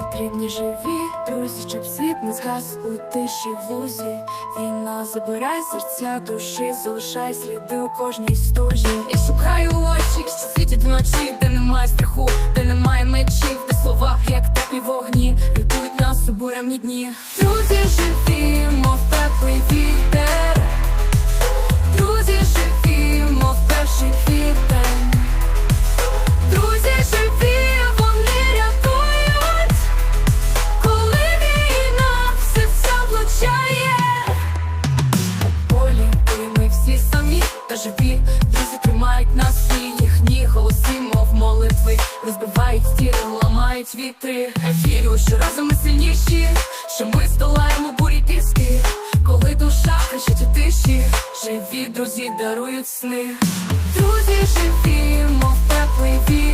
потрібні живі друзі, щоб світ не згас у тиші вузі. Війна забирає серця душі, залишай сліди у кожній стужі. Я шукаю очі, що світять вночі, де немає страху, де немає мечів, де слова, як теплі вогні, рятують нас у буремні дні. Та живі. Друзі тримають нас і їхні голоси, мов молитви, розбивають стіни, ламають вітри. Вірю, що разом ми сильніші, що ми здолаємо бурі піски. Коли душа кричить у тиші, живі друзі дарують сни. Друзі живі, мов теплий вітер.